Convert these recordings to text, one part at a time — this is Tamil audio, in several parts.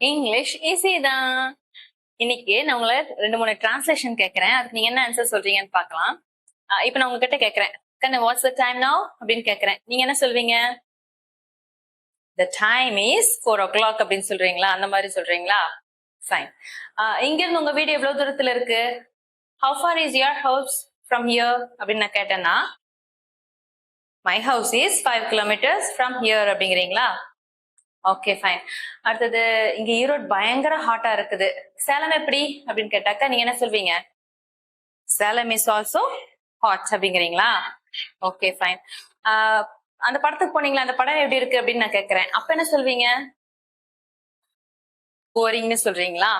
இங்கிலீஷ் ஈஸி தான். இன்னைக்கு நான் உங்களை ரெண்டு மூணு டிரான்ஸ்லேஷன் கேட்கறேன். அதுக்கு நீங்க என்ன ஆன்சர் சொல்றீங்கன்னு பார்க்கலாம். இப்போ நான் உங்ககிட்ட கேட்கறேன். கண்ணு வாட்ஸ் த டைம் now? அப்படின்னு கேட்கறேன். நீங்க என்ன சொல்வீங்க? The time is four o'clock அப்படின்னு சொல்றீங்களா? அந்த மாதிரி சொல்றீங்களா? ஃபைன் இங்க இருந்து உங்க வீடு எவ்வளவு தூரத்துல இருக்கு? How far is your house from here அப்படின்னு நான் கேட்டேன்னா my house is five kilometers from here அப்படிங்கிறீங்களா? ஓகே ஃபைன் அடுத்தது இங்க ஈரோடு பயங்கர ஹாட்டா இருக்குது. சேலம் எப்படி? அப்படின்னு கேட்டாக்கா நீங்க என்ன சொல்வீங்க? சேலம் இஸ் ஆல்சோ ஹாட் அப்படிங்கிறீங்களா? ஓகே ஃபைன் அந்த படத்துக்கு போனீங்களா? அந்த படம் எப்படி இருக்கு அப்படின்னு நான் கேக்குறேன். அப்ப என்ன சொல்வீங்க? போரிங்னு சொல்றீங்களா?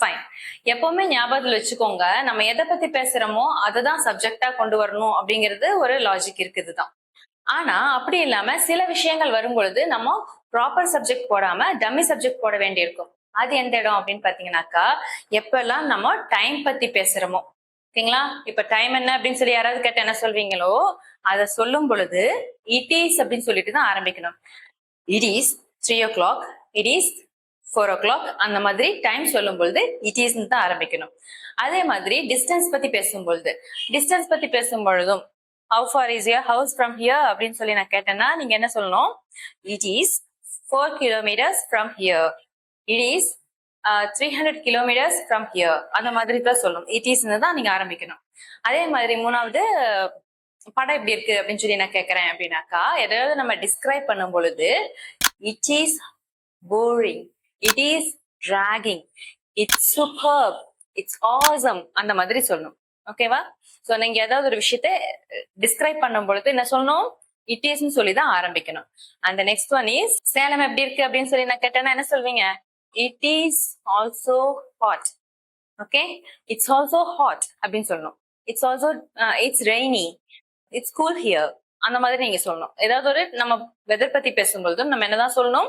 ஃபைன் எப்பவுமே ஞாபகத்தில் வச்சுக்கோங்க நம்ம எதை பத்தி பேசுறோமோ அதுதான் சப்ஜெக்டா கொண்டு வரணும் அப்படிங்கிறது ஒரு லாஜிக் இருக்குது தான் ஆனா அப்படி இல்லாம சில விஷயங்கள் வரும் பொழுது நம்ம ப்ராப்பர் சப்ஜெக்ட் போடாம டம்மி சப்ஜெக்ட் போட வேண்டியிருக்கும். அது எந்த இடம் அப்படின்னு பாத்தீங்கன்னாக்கா எப்பெல்லாம் நம்ம டைம் பத்தி பேசுறோமோ. ஓகேங்களா? இப்ப டைம் என்ன அப்படின்னு சொல்லி யாராவது கேட்ட என்ன சொல்வீங்களோ அதை சொல்லும் பொழுது இட் இஸ் அப்படின்னு சொல்லிட்டு தான் ஆரம்பிக்கணும். It is three o'clock it is four o'clock அந்த மாதிரி டைம் சொல்லும் பொழுது இட் இஸ் தான் ஆரம்பிக்கணும். அதே மாதிரி டிஸ்டன்ஸ் பத்தி பேசும்பொழுது. டிஸ்டன்ஸ் பத்தி பேசும் பொழுதும் how far is your house from here அப்படின்னு சொல்லி நான் கேட்டேன்னா நீங்க என்ன சொல்லணும்? It is four kilometers from here it is three hundred kilometers from here அந்த மாதிரி தான் சொல்லணும். இட் இஸ்ன்னு தான் நீங்க ஆரம்பிக்கணும். அதே மாதிரி மூணாவது படம் எப்படி இருக்கு அப்படின்னு சொல்லி நான் கேட்கறேன் அப்படின்னாக்கா எதாவது நம்ம டிஸ்கிரைப் பண்ணும் பொழுது it is boring it is dragging it's super it's awesome அந்த மாதிரி சொல்லணும். ஓகேவா ஸோ நீங்க ஏதாவது ஒரு விஷயத்த டிஸ்கிரைப் பண்ணும் பொழுது என்ன சொல்லணும்? இட் இஸ்ன்னு சொல்லி தான் ஆரம்பிக்கணும். அந்த நெக்ஸ்ட் ஒன் இஸ் சேலம் எப்படி இருக்கு அப்படின்னு சொல்லி நான் கேட்டேன்னா என்ன சொல்வீங்க? It is also hot okay it's also hot அப்படின்னு சொல்லணும். It's also it's rainy it's cool here அந்த மாதிரி நீங்க சொல்லணும். ஏதாவது ஒரு நம்ம வெதர் பத்தி பேசும்பொழுதும் நம்ம என்னதான் சொல்லணும்?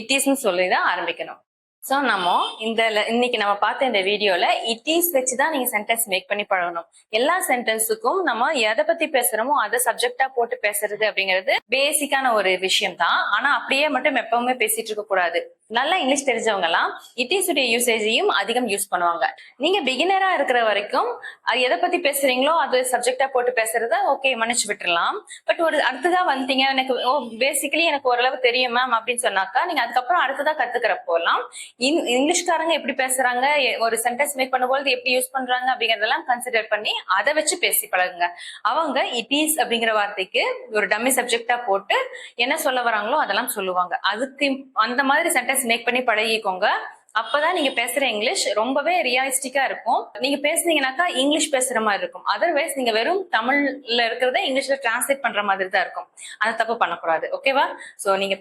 இட் இஸ்ன்னு சொல்லி தான் ஆரம்பிக்கணும். ஸோ நம்ம இந்த இன்னைக்கு நம்ம பார்த்த இந்த வீடியோல இட் இஸ் வச்சு தான் நீங்க சென்டென்ஸ் மேக் பண்ணி பழகணும். எல்லா சென்டென்ஸுக்கும் நம்ம எதை பத்தி பேசுறோமோ அதை சப்ஜெக்டா போட்டு பேசுறது அப்படிங்கிறது பேசிக்கான ஒரு விஷயம் தான் ஆனா அப்படியே மட்டும் எப்பவுமே பேசிட்டு இருக்க கூடாது. நல்லா இங்கிலீஷ் தெரிஞ்சவங்க எல்லாம் இட் இஸ் உடைய யூசேஜையும் அதிகம் யூஸ் பண்ணுவாங்க. நீங்க பிகினரா இருக்கிற வரைக்கும் அது எதை பத்தி பேசுறீங்களோ அது சப்ஜெக்டா போட்டு பேசுறத ஓகே மன்னிச்சு விட்டுரலாம் பட் ஒரு அடுத்ததா வந்துட்டீங்க எனக்கு ஓ பேசிக்கலி எனக்கு ஓரளவு தெரியும் மேம் அப்படின்னு சொன்னாக்கா நீங்க அதுக்கப்புறம் அடுத்ததா கத்துக்கிற போலாம் இங்கிலீஷ்காரங்க எப்படி பேசுறாங்க? ஒரு சென்டென்ஸ் மேக் பண்ணும்போது எப்படி யூஸ் பண்றாங்க அப்படிங்கறதெல்லாம் கன்சிடர் பண்ணி அதை வச்சு பேசி பழகுங்க. அவங்க இட் இஸ் அப்படிங்கிற வார்த்தைக்கு ஒரு டம்மி சப்ஜெக்டா போட்டு என்ன சொல்ல வராங்களோ அதெல்லாம் சொல்லுவாங்க. அதுக்கு அந்த மாதிரி சென்டென்ஸ் மேக் பண்ணி பழகிக்கோங்க. அப்பதான் நீங்க பேசுற இங்கிலீஷ் ரொம்பவே ரியலிஸ்டிக்கா இருக்கும். நீங்க பேசுனீங்கன்னாக்கா இங்கிலீஷ் பேசுற மாதிரி இருக்கும். அதர்வைஸ் நீங்க வெறும் தமிழ்ல இருக்கிறத இங்கிலீஷ்ல டிரான்ஸ்லேட் பண்ற மாதிரி தான் இருக்கும். அந்த தப்பு பண்ணக்கூடாது. ஓகேவா சோ நீங்க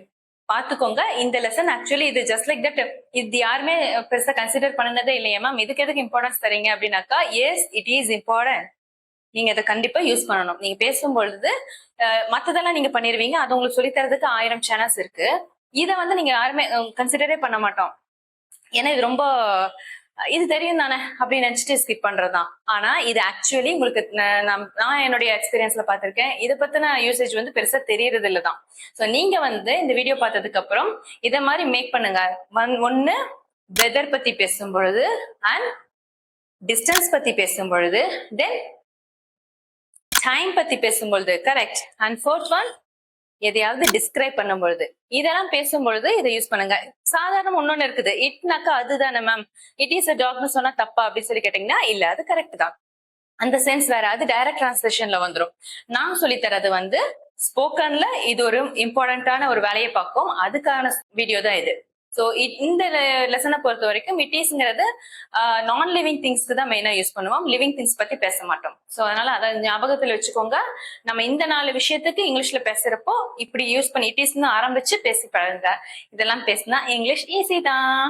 பாத்துக்கோங்க. இந்த லெசன் ஆக்சுவலி இது ஜஸ்ட் லைக் தட் இது யாருமே பெருசா கன்சிடர் பண்ணதே இல்லையா மேம் இதுக்கு எதுக்கு இம்பார்ட்டன்ஸ் தரீங்க அப்படின்னாக்கா எஸ் இட் இஸ் இம்பார்ட்டன்ட் நீங்க அதை கண்டிப்பா யூஸ் பண்ணணும். நீங்க பேசும்பொழுது மத்ததெல்லாம் நீங்க பண்ணிருவீங்க. அது உங்களுக்கு சொல்லி தரதுக்கு ஆயிரம் சேனல்ஸ் இருக்கு. இதை வந்து நீங்க யாருமே கன்சிடரே பண்ண மாட்டோம். ஏன்னா இது ரொம்ப இது தெரியும் தானே அப்படின்னு நினைச்சிட்டு ஸ்கிப் பண்றதுதான். ஆனா இது ஆக்சுவலி உங்களுக்கு நான் என்னுடைய எக்ஸ்பீரியன்ஸ்ல பார்த்திருக்கேன். இதை பத்தின யூசேஜ் வந்து பெருசா தெரியறது இல்லதான் சோ நீங்க வந்து இந்த வீடியோ பார்த்ததுக்கு அப்புறம் இத மாதிரி மேக் பண்ணுங்க. ஒன்- வெதர் பத்தி பேசும் பொழுது அண்ட் டிஸ்டன்ஸ் பத்தி பேசும் பொழுது தென் டைம் பத்தி பேசும்பொழுது. கரெக்ட் அண்ட் ஃபோர்த் ஒன் எதையாவது டிஸ்கிரைப் பண்ணும் பொழுது இதெல்லாம் பேசும்பொழுது இதை யூஸ் பண்ணுங்க. சாதாரண இன்னொன்னு இருக்குது. இட்னாக்கா அதுதானே மேம் இட் இஸ் அ டாக்னு சொன்னா தப்பா அப்படின்னு சொல்லி கேட்டீங்கன்னா இல்ல அது கரெக்ட் தான். அந்த சென்ஸ் வேற அது டைரக்ட் டிரான்ஸ்லேஷன்ல வந்துரும். நான் சொல்லித்தரது வந்து ஸ்போக்கன்ல இது ஒரு இம்பார்ட்டன்டான ஒரு வேலையை பார்க்கும். அதுக்கான வீடியோ தான் இது. ஸோ இந்த லெசனை பொறுத்த வரைக்கும் இட் இஸ்ங்கிறது நான் லிவிங் திங்ஸ்க்கு தான் மெயினாக யூஸ் பண்ணுவோம். லிவிங் திங்ஸ் பற்றி பேச மாட்டோம். ஸோ அதனால அதை ஞாபகத்தில் வச்சுக்கோங்க. நம்ம இந்த நாலு விஷயத்துக்கு இங்கிலீஷில் பேசுறப்போ இப்படி யூஸ் பண்ணி இட் இஸ்னு ஆரம்பிச்சு பேசி பழகுங்க. இதெல்லாம் பேசினா இங்கிலீஷ் ஈஸி தான்.